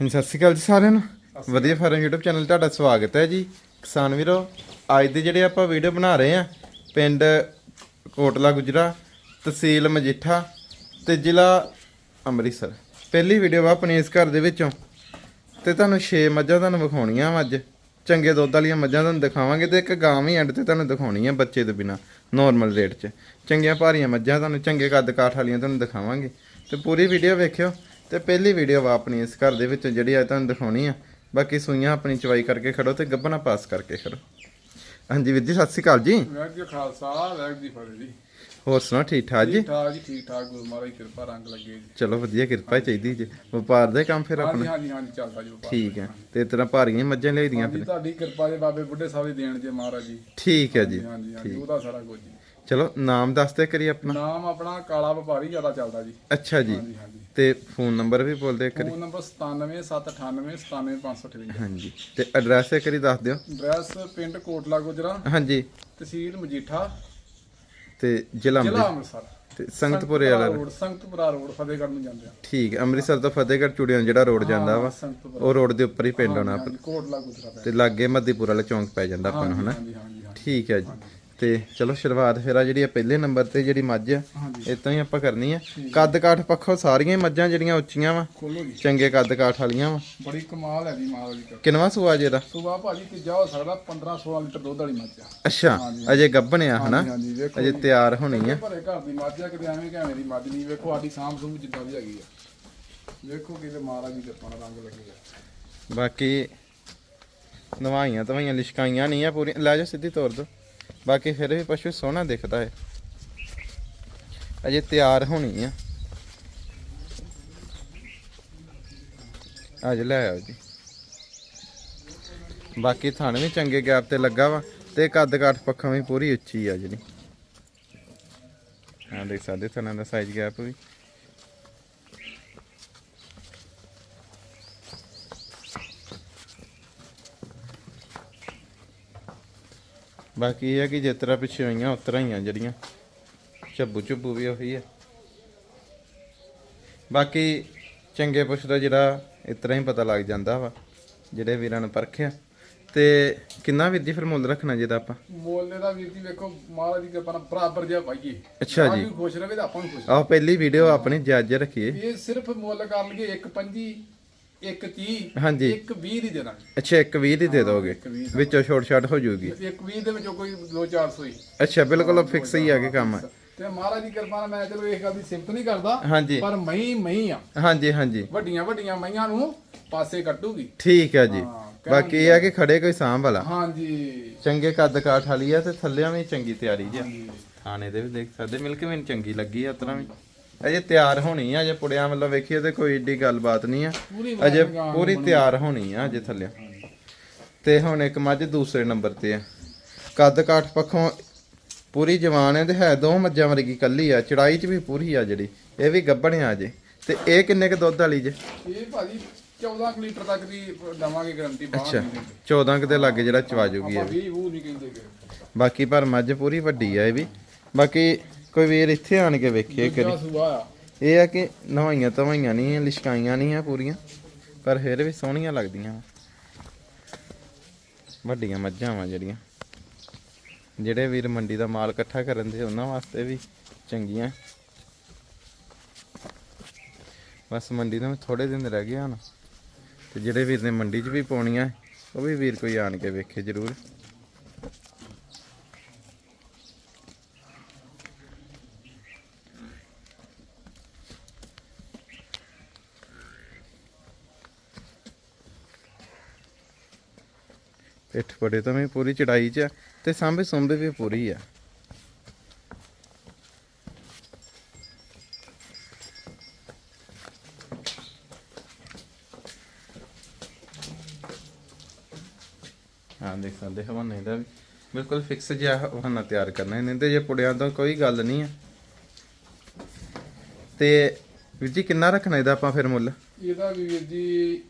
ਹਾਂਜੀ, ਸਤਿ ਸ਼੍ਰੀ ਅਕਾਲ ਜੀ ਸਾਰਿਆਂ ਨੂੰ। ਵਧੀਆ ਫਾਰਮ YouTube ਚੈਨਲ ਤੁਹਾਡਾ ਸਵਾਗਤ ਹੈ ਜੀ। ਕਿਸਾਨ ਵੀਰੋ, ਅੱਜ ਦੇ ਜਿਹੜੇ ਆਪਾਂ ਵੀਡੀਓ ਬਣਾ ਰਹੇ ਆ ਪਿੰਡ ਕੋਟਲਾ ਗੁਜਰਾ, ਤਹਿਸੀਲ ਮਜੀਠਾ ਤੇ ਜ਼ਿਲ੍ਹਾ ਅੰਮ੍ਰਿਤਸਰ। ਪਹਿਲੀ ਵੀਡੀਓ ਵਾ ਆਪਣੇ ਇਸ ਘਰ ਦੇ ਵਿੱਚੋਂ। ਤੇ ਤੁਹਾਨੂੰ 6 ਮੱਝਾਂ ਤੁਹਾਨੂੰ ਵਿਖਾਉਣੀਆਂ ਵਾ ਅੱਜ। ਚੰਗੇ ਦੁੱਧ ਵਾਲੀਆਂ ਮੱਝਾਂ ਤੁਹਾਨੂੰ ਦਿਖਾਵਾਂਗੇ ਤੇ ਇੱਕ ਗਾਂ ਵੀ ਐਂਡ ਤੇ ਤੁਹਾਨੂੰ ਦਿਖਾਉਣੀ ਆ ਬੱਚੇ ਤੋਂ ਬਿਨਾ ਨਾਰਮਲ ਰੇਟ 'ਚ। ਚੰਗੀਆਂ ਭਾਰੀਆਂ ਮੱਝਾਂ ਤੁਹਾਨੂੰ, ਚੰਗੇ ਕੱਦ ਕਾਠ ਵਾਲੀਆਂ ਤੁਹਾਨੂੰ ਦਿਖਾਵਾਂਗੇ। ਤੇ ਪੂਰੀ ਵੀਡੀਓ ਵੇਖਿਓ। ਤੇ ਪਹਿਲੀ ਵੀਡੀਓ ਵਾ ਆਪਣੀ ਇਸ ਘਰ ਦੇ ਵਿੱਚ ਜਿਹੜੀ ਆ ਤੁਹਾਨੂੰ ਦਿਖਾਉਣੀ ਆ। ਬਾਕੀ ਸੂਈਆਂ ਆਪਣੀ ਚਵਾਈ ਕਰਕੇ ਖੜੋ ਤੇ ਗੱਬਣਾ ਪਾਸ ਕਰਕੇ ਖੜੋ। ਹਾਂਜੀ ਵੀਰ ਜੀ ਸਤਿ ਸ਼੍ਰੀ ਅਕਾਲ ਜੀ। ਵਾਹਿਗੁਰੂ ਜੀ ਕਾ ਖਾਲਸਾ ਵਾਹਿਗੁਰੂ ਜੀ ਕੀ ਫਤਿਹ ਜੀ। ਹੋਰ ਸੁਣਾਓ ਠੀਕ ਠਾਕ ਜੀ? ਠੀਕ ਠਾਕ ਜੀ ਠੀਕ ਠਾਕ। ਗੁਰੂ ਮਹਾਰਾਜ ਦੀ ਕਿਰਪਾ ਰੰਗ ਲੱਗੇ ਜੀ। ਚਲੋ ਵਧੀਆ ਕਿਰਪਾ ਹੀ ਚਾਹੀਦੀ ਜੀ। ਵਪਾਰ ਦੇ ਕੰਮ ਫਿਰ ਆਪਣਾ? ਹਾਂਜੀ ਹਾਂਜੀ ਚੱਲਦਾ ਜੀ ਵਪਾਰ। ਠੀਕ ਹੈ। ਤੇ ਤਰ੍ਹਾਂ ਭਾਰੀਆਂ ਮੱਝਾਂ ਹਾਂਜੀ ਫਿਰ? ਤੁਹਾਡੀ ਕਿਰਪਾ ਦੇ ਬਾਬੇ ਬੁੱਢੇ ਸਾਹਿਬ ਦੀ ਦੇਣ ਜੇ ਮਹਾਰਾਜ ਜੀ। ਠੀਕ ਹੈ ਜੀ ਹਾਂਜੀ ਹਾਂਜੀ ਉਹਦਾ ਸਾਰਾ ਕੁਝ ਜੀ। ਚਲੋ ਨਾਮ ਦੱਸ ਦੇ ਕਰੀ ਆਪਣਾ। ਨਾਮ ਆਪਣਾ ਕਾਲਾ ਵਪਾਰੀ ਜ਼ਿਆਦਾ ਚੱਲਦਾ ਜੀ। ਅੱਛਾ ਜੀ। ਹਾਂਜੀ ਹਾਂਜੀ। ਤੇ ਫੋਨ ਨੰਬਰ ਵੀ ਬੋਲ ਦੇ ਕਰੀ ਫੋਨ ਨੰਬਰ 97798 97558 ਹਾਂਜੀ। ਤੇ ਐਡਰੈਸ ਕਰੀ ਦੱਸ ਦਿਓ। ਐਡਰੈਸ ਪਿੰਡ ਕੋਟਲਾ ਗੁਜਰਾ। ਹਾਂਜੀ। ਤਹਿਸੀਲ ਮਜੀਠਾ। ਤੇ ਜ਼ਿਲ੍ਹਾ ਜ਼ਿਲ੍ਹਾ ਅੰਮ੍ਰਿਤਸਰ ਅੰਮ੍ਰਿਤਸਰ। ਤੇ ਸੰਗਤਪੁਰੇ ਵਾਲਾ ਰੋਡ। ਸੰਗਤਪੁਰਾ ਰੋਡ ਫਤਿਹਗੜ੍ਹ ਨੂੰ ਜਾਂਦੇ ਆ। ਠੀਕ ਹੈ ਅੰਮ੍ਰਿਤਸਰ ਤੋਂ ਫਤਿਹਗੜ੍ਹ ਚੂੜੀਆਂ ਜਿਹੜਾ ਰੋਡ ਜਾਂਦਾ ਵਾ ਸੰਗਤਪੁਰਾ। ਉਹ ਰੋਡ ਦੇ ਉੱਪਰ ਹੀ ਪਿੰਡ ਹੋਣਾ ਹਾਂਜੀ ਕੋਟਲਾ ਗੁਜਰਾ ਪੈ ਤੇ ਲਾਗੇ ਮੱਦੀਪੁਰ ਵਾਲਾ ਚੌਂਕ ਪੈ ਜਾਂਦਾ ਆਪਾਂ ਨੂੰ ਹਨਾ? ਹਾਂਜੀ ਹਾਂਜੀ ਹਾਂਜੀ। ਠੀਕ ਹੈ ਜੀ। ਤੇ ਚਲੋ ਸ਼ੁਰੂਆਤ ਫਿਰ ਆ ਜਿਹੜੀ ਆ ਪਹਿਲੇ ਨੰਬਰ ਤੇ ਜਿਹੜੀ ਮੱਝ ਆ ਇਤਾਂ ਹੀ ਆਪਾਂ ਕਰਨੀ ਆ। ਕੱਦ ਕਾਠ ਪੱਖੋਂ ਸਾਰੀਆਂ ਹੀ ਮੱਝਾਂ ਜਿਹੜੀਆਂ ਉੱਚੀਆਂ ਵਾ ਚੰਗੇ ਕੱਦ ਕਾਠ ਵਾਲੀਆਂ ਵਾ। ਬੜੀ ਕਮਾਲ ਹੈ ਜੀ ਮਹਾਰਾਜ ਦੀ ਕਿੰਨਵਾ ਸੂਆ ਜੇ ਦਾ? ਸੁਬਾ ਭਾਜੀ ਤੀਜਾ ਹੋ ਸਕਦਾ 15 16 ਲੀਟਰ ਦੁੱਧ ਵਾਲੀ ਮੱਝ ਆ। ਅੱਛਾ ਅਜੇ ਗੱਭਣ ਆ ਹਨਾ? ਅਜੇ ਤਿਆਰ ਹੋਣੀ ਆ। ਭਰੇ ਘਰ ਦੀ ਮੱਝ ਆ ਕਿਤੇ ਐਵੇਂ ਕਿਵੇਂ ਦੀ ਮੱਝ ਨਹੀਂ। ਵੇਖੋ ਸਾਡੀ ਸਾਂਭ ਸੂਭ ਜਿੱਦਾਂ ਦੀ ਹੈਗੀ ਆ। ਵੇਖੋ ਕਿਤੇ ਮਹਾਰਾਜ ਦੀ ਕਿਰਪਾ ਨਾਲ ਰੰਗ ਲੱਗੇਗਾ ਬਾਕੀ ਨਵਾਈਆਂ ਤਵਾਈਆਂ ਲਿਸ਼ਕਾਈਆਂ ਨਹੀਂ ਆ ਪੂਰੀ ਲੈ ਜਾ ਸਿੱਧੀ ਤੋਰ ਦੋ ਬਾਕੀ ਫਿਰ ਵੀ ਪਸ਼ੂ ਸੋਹਣਾ ਦਿਖਦਾ ਹੈ। ਅਜੇ ਤਿਆਰ ਹੋਣੀ ਆ। ਅੱਜ ਲੈ ਆਓ ਜੀ। ਬਾਕੀ ਥਣ ਵੀ ਚੰਗੇ ਗੈਪ ਤੇ ਲੱਗਾ ਵਾ ਤੇ ਕੱਦ ਕਾਠ ਪੱਖਾਂ ਵੀ ਪੂਰੀ ਉੱਚੀ ਆ ਜਿਹੜੀ। ਹਾਂ ਦੇਖ ਸਕਦੇ ਥਣਾਂ ਦਾ ਸਾਈਜ਼ ਗੈਪ ਵੀ। ਬਾਕੀ ਇਹ ਹੈ ਕਿ ਜਿਸ ਤਰ੍ਹਾਂ ਪਿੱਛੇ ਹੋਈਆਂ ਉਸ ਤਰ੍ਹਾਂ ਹੀ ਆ ਜਿਹੜੀਆਂ। ਝੱਬੂ ਝੁੱਬੂ ਵੀ ਉਹੀ ਹੈ ਬਾਕੀ ਚੰਗੇ ਪੁੱਛ ਦਾ ਜਿਹੜਾ ਇਸ ਤਰ੍ਹਾਂ ਹੀ ਪਤਾ ਲੱਗ ਜਾਂਦਾ ਵਾ ਜਿਹੜੇ ਵੀਰਾਂ ਨੇ ਪਰਖਿਆ। ਤੇ ਕਿੰਨਾ ਵੀਰ ਜੀ ਫਿਰ ਮੁੱਲ ਰੱਖਣਾ ਜਿਹਦਾ ਆਪਾਂ? ਮੋਲੇ ਦਾ ਵੀਰ ਜੀ ਵੇਖੋ ਮਹਾਰਾਜ ਦੀ ਕਿਰਪਾ ਨਾਲ ਬਰਾਬਰ ਜਿਹਾ ਪਾਈਏ। ਅੱਛਾ ਆਪ ਜੀ। ਵੀ ਖੁਸ਼ ਰਵੇ ਤਾਂ ਆਪਾਂ ਵੀ ਖੁਸ਼ ਆਹ ਪਹਿਲੀ ਵੀਡੀਓ ਆਪਣੀ ਜਾਇਜ਼ ਰੱਖੀਏ। ਇਹ ਸਿਰਫ ਮੁੱਲ ਕਰ ਲਈਏ 1.25 1.30 ਹਾਂਜੀ। 1.20 ਦੀ ਦੇ ਦਾਂਗੇ। ਅੱਛਾ ਇੱਕ 20 ਦੀ ਦੇ ਦੋਗੇ। ਇੱਕ ਵਿੱਚੋਂ ਛੋਟ ਛਾਟ ਹੋ ਜਾਊਗੀ 1.20 ਦੇ ਵਿੱਚੋਂ ਕੋਈ 2-400 ਹੀ। ਅੱਛਾ ਬਿਲਕੁਲ ਫਿਕਸ ਹੀ ਆ ਕੇ ਕੰਮ ਤੇ ਮਹਾਰਾਜ ਦੀ ਕਿਰਪਾ ਨਾਲ ਮੈਂ ਚਲੋ ਇਸ ਗੱਲ ਦੀ ਸਿਫਤ ਨਹੀਂ ਕਰਦਾ ਹਾਂਜੀ। ਪਰ ਮਈ ਮਈ ਆ। ਹਾਂਜੀ ਹਾਂਜੀ। ਵੱਡੀਆਂ ਵੱਡੀਆਂ ਮਈਆਂ ਨੂੰ ਪਾਸੇ ਕੱਟੂਗੀ ਠੀਕ ਹੈ ਜੀ। ਹਾਂ, ਬਾਕੀ ਇਹ ਆ ਕਿ ਖੜੇ ਕੋਈ ਸਾਂਭ ਵਾਲਾ। ਹਾਂਜੀ। ਚੰਗੇ ਕੱਦ ਕਾਠ ਵਾਲੀ ਆ ਤੇ ਥੱਲਿਆਂ ਵੀ ਚੰਗੀ ਤਿਆਰੀ ਜੀ ਥਾਣੇ ਦੇ ਵੀ ਦੇਖ ਸਕਦੇ ਮਿਲਕ ਵੀ ਚੰਗੀ ਲੱਗੀ ਆ ਉਤਰਾ ਵੀ। ਅਜੇ ਤਿਆਰ ਹੋਣੀ ਆ ਅਜੇ ਪੁੜਿਆਂ ਵੱਲੋਂ ਵੇਖੀਏ ਤੇ ਕੋਈ ਏਡੀ ਗੱਲਬਾਤ ਨਹੀਂ ਆ। ਅਜੇ ਪੂਰੀ ਤਿਆਰ ਹੋਣੀ ਆ ਅਜੇ ਥੱਲੇ। ਤੇ ਹੁਣ ਇੱਕ ਮੱਝ ਦੂਸਰੇ ਨੰਬਰ ਤੇ ਆ। ਕੱਦ ਕਾਠ ਪੱਖੋਂ ਪੂਰੀ ਜਵਾਨ ਹੈ ਤੇ ਹੈ ਦੋ ਮੱਝਾਂ ਵਰਗੀ ਕੱਲੀ ਆ। ਚੜਾਈ ਚ ਵੀ ਪੂਰੀ ਆ ਜਿਹੜੀ ਇਹ ਵੀ ਗੱਭਣ ਆ ਜੇ। ਤੇ ਇਹ ਕਿੰਨੇ ਕ ਦੁੱਧ ਵਾਲੀ ਜੇ? ਇਹ ਭਾਜੀ 14 ਕੁ ਲੀਟਰ ਤੱਕ ਦੀ ਦਵਾਂਗੇ ਗਾਰੰਟੀ ਬਾਹਰ ਅੱਛਾ ਨਹੀਂ ਦਿੰਦੇ 14 ਕ ਦੇ ਲਾਗੇ ਜਿਹੜਾ ਚਵਾ ਜੂਗੀ ਆਪਾਂ ਇਹ 20 ਉਹ ਨਹੀਂ ਕਹਿੰਦੇ ਗੇ। ਬਾਕੀ ਪਰ ਮੱਝ ਪੂਰੀ ਵੱਡੀ ਆ ਇਹ ਵੀ। ਬਾਕੀ ਕੋਈ ਵੀਰ ਇੱਥੇ ਆਣ ਕੇ ਵੇਖੇ ਕਰੀ ਸੂਆ ਆ। ਇਹ ਆ ਕਿ ਨਵਾਈਆਂ ਤਵਾਈਆਂ ਨਹੀਂ ਆ ਲਿਸ਼ਕਾਈਆਂ ਨਹੀਂ ਆ ਪੂਰੀਆਂ ਪਰ ਫਿਰ ਵੀ ਸੋਹਣੀਆਂ ਲੱਗਦੀਆਂ ਵਾਂ। ਵੱਡੀਆਂ ਮੱਝਾਂ ਵਾ ਜਿਹੜੀਆਂ। ਜਿਹੜੇ ਵੀਰ ਮੰਡੀ ਦਾ ਮਾਲ ਇਕੱਠਾ ਕਰਨ ਦੇ ਉਹਨਾਂ ਵਾਸਤੇ ਵੀ ਚੰਗੀਆਂ। ਬਸ ਮੰਡੀ ਨੂੰ ਥੋੜੇ ਦਿਨ ਰਹਿ ਗਏ ਹਨ ਤੇ ਜਿਹੜੇ ਵੀਰ ਨੇ ਮੰਡੀ 'ਚ ਵੀ ਪਾਉਣੀਆਂ ਉਹ ਵੀ ਵੀਰ ਕੋਈ ਆਣ ਕੇ ਵੇਖੇ ਜ਼ਰੂਰ। ਪਿੱਠ ਪੜੇ ਤਾਂ ਵੀ ਪੂਰੀ ਚੜਾਈ 'ਚ ਤੇ ਸਾਂਭੇ ਸੁੰਭੇ ਵੀ ਪੂਰੀ ਆ। ਹਾਂ, ਦੇਖ ਸਕਦੇ ਹਵਾਨੇ ਦਾ ਵੀ। ਬਿਲਕੁਲ ਫਿਕਸ ਜਿਹਾ ਹਵਾਨਾ ਤਿਆਰ ਕਰਨਾ ਇਹਨੇ ਤੇ, ਜੇ ਪੁੜਿਆਂ ਤੋਂ ਕੋਈ ਗੱਲ ਨਹੀਂ ਆ। ਤੇ ਵੀਰ ਜੀ, ਕਿੰਨਾ ਰੱਖਣਾ ਇਹਦਾ ਆਪਾਂ ਫਿਰ ਮੁੱਲ? ਇਹਦਾ ਵੀ ਵੀਰ ਜੀ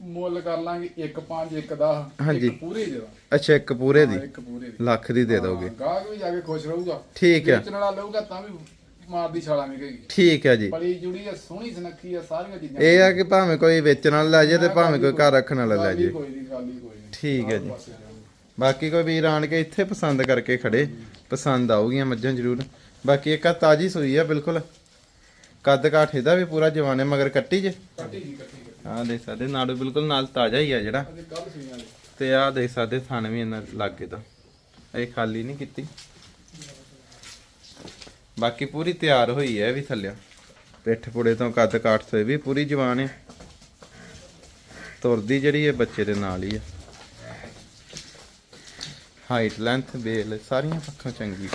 ਮੁੱਲ ਕਰ ਲਾਂਗੇ 1 5 1 10 ਹਾਂਜੀ। ਪੂਰੇ ਦੇ ਦਾ ਅੱਛਾ ਇੱਕ ਪੂਰੇ ਦੀ? ਇੱਕ ਪੂਰੇ ਦੀ। ਲੱਖ ਦੀ ਦੇ ਦੋਗੇ। ਗਾਹਕ ਵੀ ਜਾ ਕੇ ਖੁਸ਼ ਰਹੂਗਾ। ਠੀਕ ਹੈ ਵੇਚਣ ਵਾਲਾ ਲਊਗਾ ਤਾਂ ਵੀ ਮਾਰਦੀ ਛਾਲਾ ਨਹੀਂ ਗਈ ਠੀਕ ਹੈ ਜੀ। ਬੜੀ ਜੁੜੀ ਆ ਸੋਹਣੀ ਸੁਨੱਖੀ ਆ ਸਾਰੀਆਂ ਚੀਜ਼ਾਂ। ਇਹ ਆ ਕਿ ਭਾਵੇਂ ਕੋਈ ਵੇਚਣ ਵਾਲਾ ਲੈ ਜੇ ਤੇ ਭਾਵੇਂ ਕੋਈ ਘਰ ਰੱਖਣ ਵਾਲਾ ਲੈ ਜੇ ਕੋਈ ਨਹੀਂ ਗੱਲ ਹੀ ਕੋਈ ਨਹੀਂ। ਠੀਕ ਹੈ ਜੀ। ਬਾਕੀ ਕੋਈ ਵੀਰ ਆਣ ਕੇ ਇੱਥੇ ਪਸੰਦ ਕਰਕੇ ਖੜੇ ਪਸੰਦ ਆਊਗੀਆਂ ਮੱਝਾਂ ਜ਼ਰੂਰ। ਬਾਕੀ ਇੱਕ ਆ ਤਾਜੀ ਸੂਈ ਆ ਬਿਲਕੁਲ। ਕੱਦ ਕਾਠ ਇਹਦਾ ਵੀ ਪੂਰਾ ਜਵਾਨੇ ਮਗਰ ਕੱਟੀ ਜੇ। ਕੱਟੀ ਜੀ ਕੱਟੀ। ਆਹ ਦੇਖ ਸਕਦੇ ਨਾੜੂ ਬਿਲਕੁਲ ਨਾਲ ਤਾਜ਼ਾ ਹੀ ਆ ਜਿਹੜਾ। ਤੇ ਆਹ ਦੇਖ ਸਕਦੇ ਥਣ ਵੀ ਇਹਨਾਂ ਲਾਗੇ ਤਾਂ। ਇਹ ਖਾਲੀ ਨਹੀਂ ਕੀਤੀ। ਬਾਕੀ ਪੂਰੀ ਤਿਆਰ ਹੋਈ ਹੈ ਵੀ ਥੱਲਿਆ ਪਿੱਠ ਪੁੜੇ ਤੋਂ ਕੱਦ ਕਾਠ ਤੋਂ ਵੀ ਪੂਰੀ ਜਵਾਨ ਹੈ ਤੁਰਦੀ ਜਿਹੜੀ ਹੈ ਬੱਚੇ ਦੇ ਨਾਲ ਹੀ ਹੈ ਹਾਈਟ ਲੈਂਥ ਬੇਲ ਸਾਰੀਆਂ ਪੱਖਾਂ ਚੰਗੀ।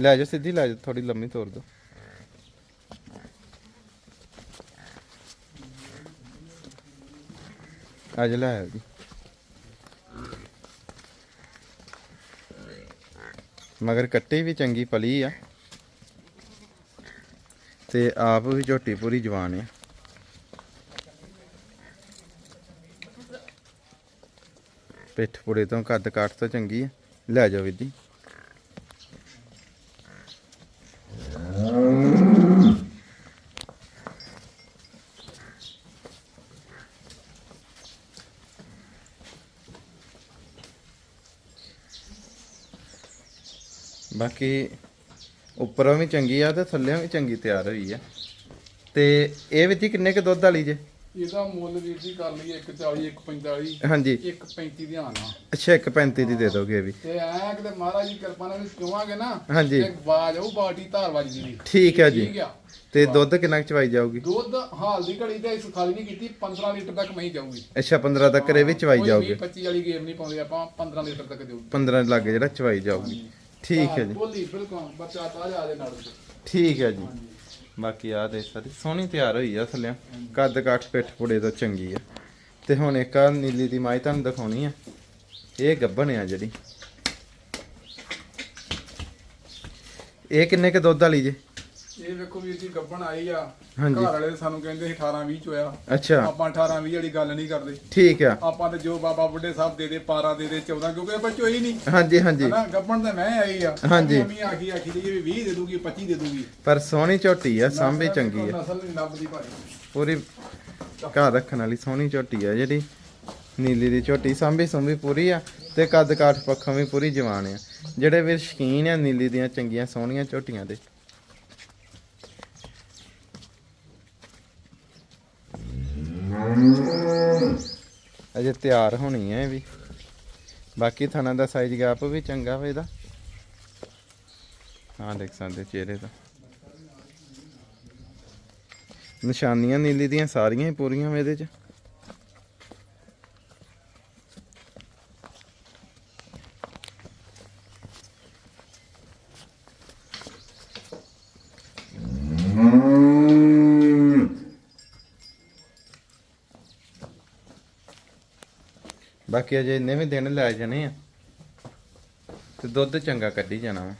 ਲੈ ਜਾ ਸਿੱਧੀ ਲੈ ਜਾ ਥੋੜੀ ਲੰਮੀ ਤੋਰ ਦੋ ਅੱਜ ਲੈ ਆਇਓ ਜੀ। ਮਗਰ ਕੱਟੀ ਵੀ ਚੰਗੀ ਪਲੀ ਆ। ਤੇ ਆਪ ਵੀ ਝੋਟੀ ਪੂਰੀ ਜਵਾਨ ਆ। ਪਿੱਠ ਪੁੜੇ ਤੋਂ ਕੱਦ ਕਾਠ ਤੋਂ ਚੰਗੀ ਆ। ਲੈ ਜਾਓ ਵੀਦੀ ਬਾਕੀ ਉੱਪਰੋਂ ਵੀ ਚੰਗੀ ਆ ਤੇ ਥੱਲੇੋਂ ਵੀ ਚੰਗੀ ਤਿਆਰ ਹੋਈ ਆ। ਤੇ ਇਹ ਵਿੱਚ ਹੀ ਕਿੰਨੇ ਕ ਦੁੱਧ ਵਾਲੀ ਜੇ? ਇਹਦਾ ਮੁੱਲ ਵੀਰ ਜੀ ਕਰ ਲਈਏ 140 145 ਹਾਂਜੀ। 135 ਧਿਆਨ ਆ। ਅੱਛਾ 135 ਦੀ ਦੇ ਦੋਗੇ ਵੀ। ਤੇ ਐ ਕਿਤੇ ਮਹਾਰਾਜ ਦੀ ਕਿਰਪਾ ਨਾਲ ਚੁਵਾਂਗੇ ਨਾ ਹਾਂਜੀ। ਤੇ ਬਾਜ ਆਊ ਬਾਟੀ ਧਾਰ ਵੱਜਦੀ ਦੀ ਠੀਕ ਹੈ ਜੀ। ਤੇ ਦੁੱਧ ਕਿੰਨਾ ਕੁ ਚਵਾਈ ਜਾਊਗੀ? ਦੁੱਧ ਹਾਲ ਦੀ ਘੜੀ ਤੇ ਇਸ ਖਾਲੀ ਨਹੀਂ ਕੀਤੀ 15 ਲੀਟਰ ਤੱਕ ਮਹੀਂ ਜਾਊਗੀ। ਅੱਛਾ 15 ਤੱਕ ਇਹ ਵੀ ਚਵਾਈ ਜਾਊਗੀ। 25 ਵਾਲੀ ਗੇਮ ਨਹੀਂ ਪਾਉਂਦੇ ਆਪਾਂ 15 ਲੀਟਰ ਤੱਕ ਦੇਊਗੀ। 15 ਲੱਗੇ ਜਿਹੜਾ ਚਵਾਈ ਜਾਊਗੀ। ਠੀਕ ਹੈ ਜੀ। ਬੋਲੀ ਬਿਲਕੁਲ ਬੱਚਾ ਤਾਜ਼ਾ ਦੇ ਨਾਲ ਠੀਕ ਹੈ ਜੀ। ਬਾਕੀ ਆ ਦੇ ਸਾਰੀ ਸੋਹਣੀ ਤਿਆਰ ਹੋਈ ਆ ਥੱਲੇ ਕੱਦ ਕਾਠ ਪਿੱਠ ਪੁੜੇ ਤੋਂ ਚੰਗੀ ਆ। ਤੇ ਹੁਣ ਇੱਕ ਆ ਨੀਲੀ ਦੀ ਮਾਈ ਤੁਹਾਨੂੰ ਦਿਖਾਉਣੀ ਆ। ਇਹ ਗੱਭਣ ਆ ਜਿਹੜੀ। ਇਹ ਕਿੰਨੇ ਕ ਦੁੱਧ ਵਾਲੀ ਜੇ? ਇਹ ਵੇਖੋ ਵੀਰ ਜੀ ਗੱਬਣ ਆਈ ਆ। ਹਾਂਜੀ। ਘਰ ਵਾਲੇ ਸਾਨੂੰ ਕਹਿੰਦੇ ਸੀ 18 20 ਚ ਹੋਇਆ। ਅੱਛਾ। ਆਪਾਂ 18 20 ਵਾਲੀ ਗੱਲ ਨਹੀਂ ਕਰਦੇ। ਠੀਕ ਆ। ਆਪਾਂ ਤੇ ਜੋ ਬਾਬਾ ਬੁੱਢੇ ਸਾਹਿਬ ਦੇ ਦੇ ਪਾਰਾ ਦੇ ਦੇ 14 ਕਿਉਂਕਿ ਆਪਾਂ ਚੋਈ ਨਹੀਂ। ਹਾਂਜੀ ਹਾਂਜੀ। ਹਨਾ ਗੱਬਣ ਤਾਂ ਮੈਂ ਆਈ ਆ। ਹਾਂਜੀ। ਮੰਮੀ ਆਖੀ ਆਖੀ ਦੀ ਵੀ 20 ਦੇ ਦੂਗੀ 25 ਦੇ ਦੂਗੀ। ਪਰ ਸੋਹਣੀ ਝੋਟੀ ਆ ਸਾਂਭੀ ਚੰਗੀ ਆ। ਨਸਲ ਨਹੀਂ ਲੱਭਦੀ ਭਾਜੀ। ਪੂਰੀ ਘਰ ਰੱਖਣ ਵਾਲੀ ਸੋਹਣੀ ਝੋਟੀ ਆ ਜਿਹੜੀ। ਨੀਲੀ ਦੀ ਝੋਟੀ ਸਾਂਭੀ ਸੁੰਭੀ ਪੂਰੀ ਆ ਤੇ ਕੱਦ ਕਾਠ ਪੱਖੋਂ ਵੀ ਪੂਰੀ ਜਵਾਨ ਆ। ਜਿਹੜੇ ਵੀ ਸ਼ਕੀਨ ਆ ਨੀਲੀ ਦੀਆਂ ਚੰਗੀਆਂ ਸੋਹਣੀਆਂ ਝੋਟੀਆਂ ਦੇ ਅਜੇ ਤਿਆਰ ਹੋਣੀ ਹੈ ਇਹ ਵੀ। ਬਾਕੀ ਥਾਣਾ ਦਾ ਸਾਈਜ਼ ਗੈਪ ਵੀ ਚੰਗਾ ਵਾ ਇਹਦਾ। ਹਾਂ ਦੇਖ ਸਕਦੇ ਚਿਹਰੇ ਦਾ ਨਿਸ਼ਾਨੀਆਂ ਨੀਲੀ ਦੀਆਂ ਸਾਰੀਆਂ ਹੀ ਪੂਰੀਆਂ ਵਾ ਇਹਦੇ ਚ। ਬਾਕੀ ਅਜੇ ਇੰਨੇ ਵੀ ਦਿਨ ਲੈ ਜਾਣੇ ਆ। ਤੇ ਦੁੱਧ ਚੰਗਾ ਕੱਢੀ ਜਾਣਾ ਵਾ।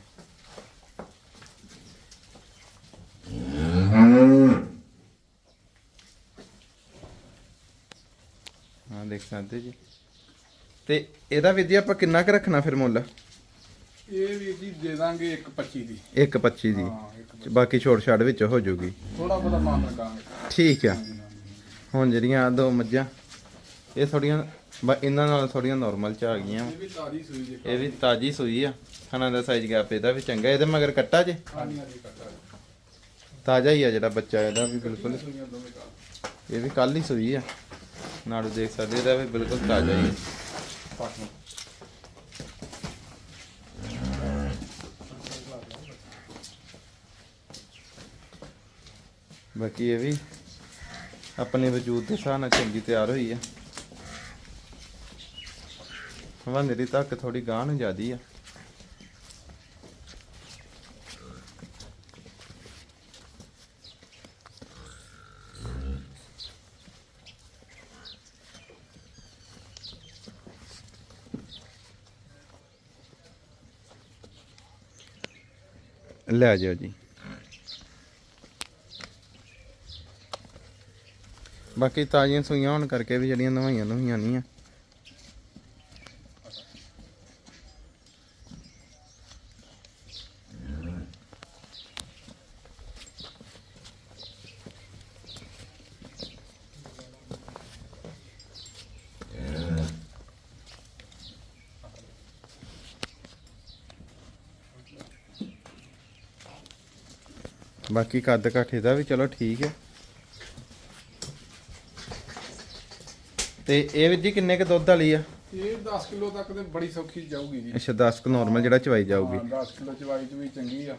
ਹਾਂ ਦੇਖ ਸਕਦੇ ਜੀ। ਤੇ ਇਹਦਾ ਵਿਧੀ ਆਪਾਂ ਕਿੰਨਾ ਕੁ ਰੱਖਣਾ ਫਿਰ ਮੁੱਲ? ਇਹ ਵੀਰ ਜੀ ਦੇ ਦਾਂਗੇ 125 ਦੀ। 1.25 ਦੀ। ਬਾਕੀ ਛੋੜ ਛਾੜ ਵਿੱਚ ਹੋ ਜਾਊਗੀ ਥੋੜਾ ਬਹੁਤਾ ਮਾਨ ਲਗਾਂਗੇ ਠੀਕ ਆ। ਹੁਣ ਜਿਹੜੀਆਂ ਦੋ ਮੱਝਾਂ ਇਹ ਥੋੜੀਆਂ ਬ- ਇਹਨਾਂ ਨਾਲ ਥੋੜੀਆਂ ਨਾਰਮਲ ਚ ਆ ਗਈਆਂ। ਇਹ ਵੀ ਤਾਜ਼ੀ ਸੂਈ ਜੇ ਇਹ ਵੀ ਤਾਜੀ ਸੂਈ ਆ। ਖਾਣਾ ਦਾ ਸਾਈਜ਼ ਗੈਪ ਇਹਦਾ ਵੀ ਚੰਗਾ ਇਹਦੇ ਮਗਰ ਕੱਟਾ ਜੇ? ਹਾਂਜੀ ਹਾਂਜੀ ਕੱਟਾ ਤਾਜ਼ਾ ਹੀ ਆ ਜਿਹੜਾ ਬੱਚਾ ਇਹਦਾ ਵੀ ਬਿਲਕੁਲ। ਇਹ ਵੀ ਕੱਲ ਹੀ ਸੂਈ ਆ। ਨਾੜੂ ਦੇਖ ਸਕਦੇ ਇਹਦਾ ਵੀ ਬਿਲਕੁਲ ਤਾਜ਼ਾ ਹੀ ਬਾਕੀ ਇਹ ਵੀ ਆਪਣੇ ਵਜੂਦ ਦੇ ਹਿਸਾਬ ਨਾਲ ਚੰਗੀ ਤਿਆਰ ਹੋਈ ਆ। ਦੀ ਤੱਕ ਥੋੜੀ ਗਾਂਹ ਨੂੰ ਜ਼ਿਆਦੀ ਆ। ਲੈ ਜਾਓ ਜੀ। ਬਾਕੀ ਤਾਜ਼ੀਆਂ ਸੂਈਆਂ ਹੋਣ ਕਰਕੇ ਵੀ ਜਿਹੜੀਆਂ ਨਵਾਈਆਂ ਨਵੀਆਂ ਨਹੀਂ ਆ। ਬਾਕੀ ਕੱਦ ਕਾਠੇ ਦਾ ਵੀ ਚਲੋ ਠੀਕ ਹੈ। ਤੇ ਇਹ ਵੀ ਜੀ ਕਿੰਨੇ ਕ ਦੁੱਧ ਵਾਲੀ ਆ? ਇਹ 10 ਕਿਲੋ ਤੱਕ ਤੇ ਬੜੀ ਸੌਖੀ ਜਾਊਗੀ ਜੀ। ਅੱਛਾ 10 ਕ ਨਾਰਮਲ ਜਿਹੜਾ ਚਵਾਈ ਜਾਊਗੀ। ਹਾਂ 10 ਕਿਲੋ ਚਵਾਈ ਚ ਵੀ ਚੰਗੀ ਆ।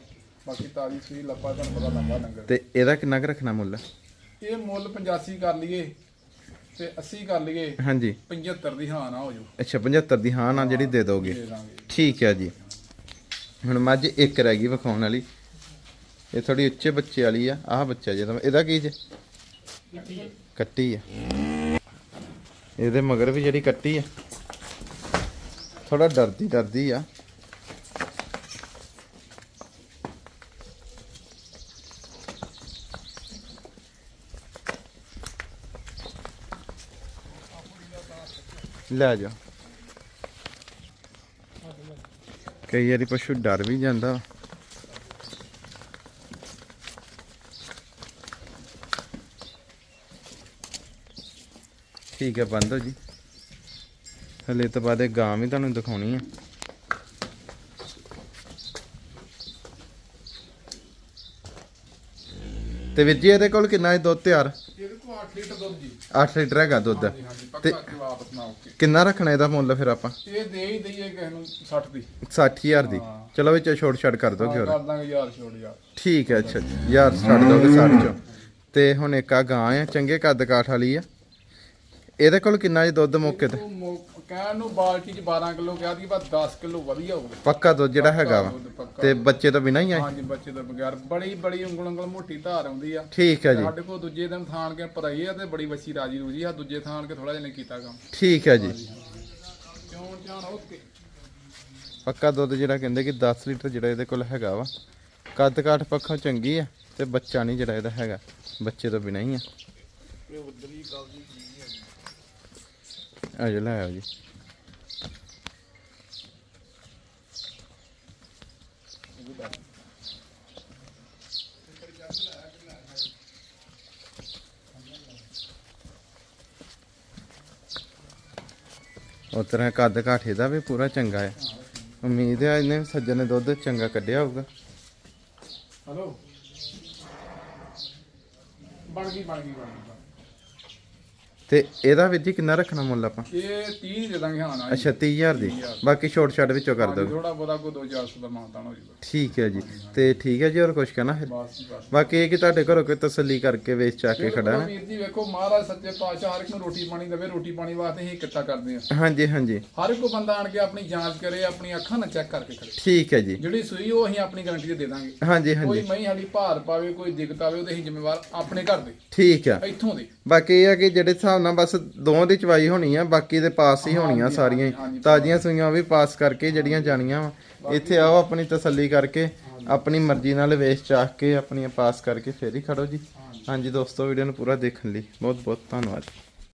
ਬਾਕੀ ਤਾਜੀ ਸੂਈ ਲੱਪਾ ਤੁਹਾਨੂੰ ਪਤਾ ਲੰਬਾ ਡੰਗਰ। ਤੇ ਇਹਦਾ ਕਿੰਨਾ ਕ ਰੱਖਣਾ ਮੁੱਲ? ਇਹ ਮੁੱਲ 85 ਕਰ ਲਈਏ ਤੇ 80 ਕਰ ਲਈਏ। ਹਾਂਜੀ। 75 ਦੀ ਹਾਂ ਨਾ ਹੋ ਜੂ ਅੱਛਾ 75 ਦੀ ਹਾਂ ਨਾ ਜਿਹੜੀ ਦੇ ਦੋਗੇ। ਠੀਕ ਹੈ ਜੀ। ਹੁਣ ਮੱਝ ਇੱਕ ਰਹਿ ਗਈ ਵਿਖਾਉਣ ਵਾਲੀ। ਇਹ ਥੋੜੀ ਉੱਚੇ ਬੱਚੇ ਵਾਲੀ ਆ ਆਹ ਬੱਚਾ ਜਿਹਦਾ ਇਹਦਾ ਕੀ ਜੇ? ਕੱਟੀ ਆ। ਇਹਦੇ ਮਗਰ ਵੀ ਜਿਹੜੀ ਕੱਟੀ ਆ ਥੋੜਾ ਡਰਦੀ ਡਰਦੀ ਆ। ਲੈ ਜਾ ਕਈ ਵਾਰੀ ਪਸ਼ੂ ਡਰ ਵੀ ਜਾਂਦਾ। ਠੀਕ ਹੈ ਬੰਦ ਹੋ ਜੀ। ਹਲੇ ਤੋਂ ਬਾਅਦ ਇਹ ਗਾਂ ਵੀ ਤੁਹਾਨੂੰ ਦਿਖਾਉਣੀ ਹੈ ਤੇ ਵੀਰ ਜੀ ਇਹਦੇ ਕੋਲ ਕਿੰਨਾ ਹੈ ਦੁੱਧ ਤਿਆਰ? ਇਹਦੇ ਕੋਲ 8 ਲੀਟਰ ਦੁੱਧ ਜੀ। 8 ਲੀਟਰ ਹੈਗਾ ਦੁੱਧ। ਕਿੰਨਾ ਰੱਖਣਾ ਇਹਦਾ ਮੁੱਲ ਫਿਰ ਆਪਾਂ? ਇਹ ਦੇ ਹੀ ਦਈਏ ਕਿਸੇ ਨੂੰ 60 ਦੀ। 60000 ਦੀ। ਹਾਂ। ਚਲੋ ਵਿੱਚ ਛੋਟ ਛੱਡ ਕਰ ਦੋਗੇ ਹੋਰ। ਕਰ ਦਾਂਗੇ ਯਾਰ ਛੋੜ ਯਾਰ ਠੀਕ ਹੈ ਅੱਛਾ ਜੀ ਯਾਰ ਛੱਡ ਦੋਗੇ ਚੋਂ। ਤੇ ਹੁਣ ਇੱਕ ਆ ਗਾਂ ਆ ਚੰਗੇ ਕੱਦ ਕਾਠ ਵਾਲੀ ਆ। ਇਹਦੇ ਕੋਲ ਕਿੰਨਾ ਜੀ ਦੁੱਧ ਮੌਕੇ ਤੇ? ਕਹਿਣ ਨੂੰ ਬਾਲਟੀ ਚ 12 ਕਿਲੋ ਕਿਹਾ ਦੀ ਬਸ 10 ਕਿਲੋ ਵਧੀਆ ਹੋਊਗਾ। ਪੱਕਾ ਦੁੱਧ ਜਿਹੜਾ ਹੈਗਾ ਵਾ। ਦੁੱਧ ਪੱਕਾ। ਤੇ ਬੱਚੇ ਤੋਂ ਬਿਨਾਂ ਹੀ ਆ ਹਾਂਜੀ ਬੱਚੇ ਤੋਂ ਬਗੈਰ ਬੜੀ ਬੜੀ ਉਂਗਲ ਉਂਗਲ ਮੋਟੀ ਧਾਰ ਆਉਂਦੀ ਆ। ਠੀਕ ਹੈ ਜੀ। ਸਾਡੇ ਕੋਲ ਦੂਜੇ ਦਿਨ ਥਾਣ ਕੇ ਪਰਾਈ ਆ ਤੇ ਬੜੀ ਬੱਚੀ ਰਾਜੀ ਰੂਜੀ ਆ ਦੂਜੇ ਥਾਣ ਕੇ ਥੋੜਾ ਜਿਹਾ ਨੇ ਕੀਤਾ ਕੰਮ। ਠੀਕ ਹੈ ਜੀ। ਕਿਉਂ ਜਾਣ ਓਕੇ। ਪੱਕਾ ਦੁੱਧ ਜਿਹੜਾ ਕਹਿੰਦੇ ਕਿ 10 ਲੀਟਰ ਜਿਹੜਾ ਇਹਦੇ ਕੋਲ ਹੈਗਾ ਵਾ। ਕੱਦ ਕਾਠ ਪੱਖੋਂ ਚੰਗੀ ਆ ਤੇ ਬੱਚਾ ਨਹੀਂ ਜਿਹੜਾ ਇਹਦਾ ਹੈਗਾ ਬੱਚੇ ਤੋਂ ਬਿਨਾਂ ਹੀ ਆ। ਅਜੇ ਲੈ ਆਓ ਜੀ। ਉਸ ਤਰ੍ਹਾਂ ਕੱਦ ਕਾਠੇ ਦਾ ਵੀ ਪੂਰਾ ਚੰਗਾ ਹੈ। ਉਮੀਦ ਹੈ ਇਹਨੇ ਸੱਜਣ ਨੇ ਦੁੱਧ ਚੰਗਾ ਕੱਢਿਆ ਹੋਊਗਾ। ਹਲੋ ਬਣ ਗਈ ਬਣ ਗਈ ਬਣ ਗਈ। ਤੇ ਇਹਦਾ ਵੀਰ ਜੀ ਕਿੰਨਾ ਰੱਖਣਾ ਮੁੱਲ ਆਪਾਂ? ਇਹ 30 ਦੇ ਦਾਂਗੇ ਹਾਂ ਨਾ ਅੱਛਾ 30000 ਦੀ। ਬਾਕੀ ਛੋਟ ਛੱਡ ਵਿੱਚੋਂ ਕਰ ਦੋਗੇ ਥੋੜਾ ਬਹੁਤਾ ਕੋਈ 2-400 ਦਾ ਮਾਨਤਾਨ ਹੋ ਜੂਗਾ ਠੀਕ ਹੈ ਜੀ। ਤੇ ਠੀਕ ਹੈ ਜੀ ਹੋਰ ਕੁਝ ਕਹਿਣਾ ਫਿਰ? ਬਾਕੀ ਇਹ ਕਿ ਤੁਹਾਡੇ ਘਰੋਂ ਕੋਈ ਤਸੱਲੀ ਕਰਕੇ ਵੇਚ ਚਾ ਕੇ ਖੜਾ ਵੀਰ ਜੀ ਵੇਖੋ ਮਹਾਰਾਜ ਸੱਚੇ ਪਾਤਸ਼ਾਹ ਹਰ ਇੱਕ ਨੂੰ ਰੋਟੀ ਪਾਣੀ ਦੇਵੇ ਰੋਟੀ ਪਾਣੀ ਵਾਸਤੇ ਹੀ ਇਕੱਠਾ ਕਰਦੇ ਆ। ਹਾਂਜੀ ਹਾਂਜੀ। ਹਰ ਇੱਕ ਬੰਦਾ ਆਣ ਕੇ ਆਪਣੀ ਜਾਂਚ ਕਰੇ ਆਪਣੀ ਅੱਖਾਂ ਨਾਲ ਚੈੱਕ ਕਰਕੇ ਖੜੇ। ਠੀਕ ਹੈ ਜੀ। ਜਿਹੜੀ ਸੂਈ ਉਹ ਅਸੀਂ ਆਪਣੀ ਗਾਰੰਟੀ ਤੇ ਦੇ ਦਾਂਗੇ। ਹਾਂਜੀ ਕੋਈ ਹਾਂਜੀ ਮਹੀਂ ਸਾਡੀ ਭਾਰ ਪਾਵੇ ਕੋਈ ਦਿੱਕਤ ਆਵੇ ਉਹਦੇ ਅਸੀਂ ਜ਼ਿੰਮੇਵਾਰ ਆਪਣੇ ਘਰ ਦੇ। ਠੀਕ ਆ ਇੱਥੋਂ ਦੇ। ਬਾਕੀ ਇਹ ਆ ਕਿ ਜਿਹੜੇ ਹਿਸਾਬ ਨਾਲ ਬਸ ਦੋਵਾਂ ਦੀ ਚਵਾਈ ਹੋਣੀ ਆ ਬਾਕੀ ਦੇ ਪਾਸ ਹੀ ਹੋਣੀਆਂ ਹਾਂਜੀ, ਸਾਰੀਆਂ ਹੀ। ਤਾਜ਼ੀਆਂ ਸੂਈਆਂ ਵੀ ਪਾਸ ਕਰਕੇ ਜਿਹੜੀਆਂ ਜਾਣੀਆਂ ਵਾ। ਇੱਥੇ ਆਓ ਆਪਣੀ ਤਸੱਲੀ ਕਰਕੇ ਆਪਣੀ ਮਰਜ਼ੀ ਨਾਲ ਵੇਚ ਚਾਹ ਕੇ ਆਪਣੀਆਂ ਪਾਸ ਕਰਕੇ ਫੇਰ ਹੀ ਖੜੋ ਜੀ। ਹਾਂਜੀ। ਦੋਸਤੋ ਵੀਡੀਓ ਨੂੰ ਪੂਰਾ ਦੇਖਣ ਲਈ ਬਹੁਤ ਬਹੁਤ ਧੰਨਵਾਦ।